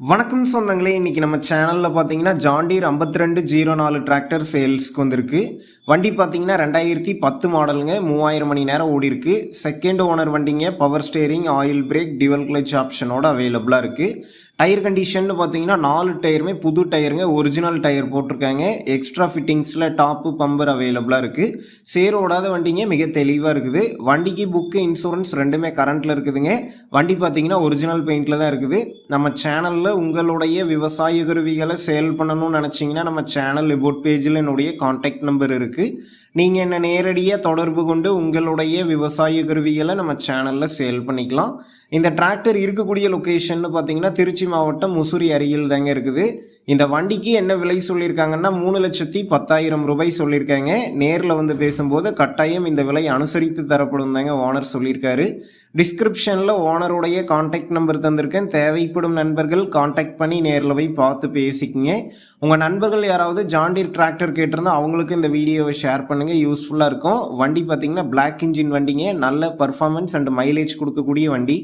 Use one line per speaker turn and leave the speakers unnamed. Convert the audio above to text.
வணக்கம் சொந்தங்களே இன்னைக்கு நம்ம சேனலில் பார்த்தீங்கன்னா ஜாண்டீர் 52 ரெண்டு ஜீரோ நாலு டிராக்டர் சேல்ஸ்க்கு வந்திருக்கு. வண்டி பார்த்தீங்கன்னா ரெண்டாயிரத்தி பத்து மாடலுங்க மூவாயிரம் மணி நேரம் ஓடி இருக்கு. செகண்ட் ஓனர் வண்டிங்க power steering oil brake dual clutch ஆப்ஷனோட அவைலபிளாக இருக்குது டயர் கண்டிஷன் பார்த்தீங்கன்னா நாலு டயருமே புது டயருங்க ஒரிஜினல் டயர் போட்டிருக்காங்க. எக்ஸ்ட்ரா ஃபிட்டிங்ஸில் டாப்பு பம்பர் அவைலபிளாக இருக்குது சேர் ஓடாத வண்டிங்க மிக தெளிவாக இருக்குது. வண்டிக்கு புக்கு இன்சூரன்ஸ் ரெண்டுமே கரண்ட்டில் இருக்குதுங்க. வண்டி பார்த்தீங்கன்னா ஒரிஜினல் பெயிண்டில் தான் இருக்குது. நம்ம சேனலில் உங்களுடைய விவசாய கருவிகளை சேல் பண்ணணும்னு நினச்சிங்கன்னா நம்ம சேனல் லிபோட் பேஜில் என்னுடைய காண்டாக்ட் நம்பர் இருக்குது நீங்கள் என்ன நேரடியாக தொடர்பு கொண்டு உங்களுடைய விவசாய கருவிகளை நம்ம சேனலில் சேல் பண்ணிக்கலாம். இந்த டிராக்டர் இருக்கக்கூடிய லொக்கேஷன் பார்த்தீங்கன்னா திருச்சி மாவட்டம் முசுரி அருகில் தாங்க இருக்குது. இந்த வண்டிக்கு என்ன விலை சொல்லியிருக்காங்கன்னா மூணு லட்சத்தி பத்தாயிரம் ரூபாய் சொல்லியிருக்காங்க. நேரில் வந்து பேசும்போது கட்டாயம் இந்த விலை அனுசரித்து தரப்படும் தாங்க ஓனர் சொல்லியிருக்காரு. டிஸ்கிரிப்ஷனில் ஓனருடைய காண்டாக்ட் நம்பர் தந்திருக்கேன். தேவைப்படும் நண்பர்கள் காண்டாக்ட் பண்ணி நேரில் போய் பார்த்து பேசிக்கிங்க. உங்கள் நண்பர்கள் யாராவது ஜாண்டீர் டிராக்டர் கேட்டிருந்தா அவங்களுக்கு இந்த வீடியோவை ஷேர் பண்ணுங்கள் யூஸ்ஃபுல்லாக இருக்கும். வண்டி பார்த்தீங்கன்னா பிளாக் இன்ஜின் வண்டிங்க. நல்ல பர்ஃபார்மன்ஸ் அண்ட் மைலேஜ் கொடுக்கக்கூடிய வண்டி.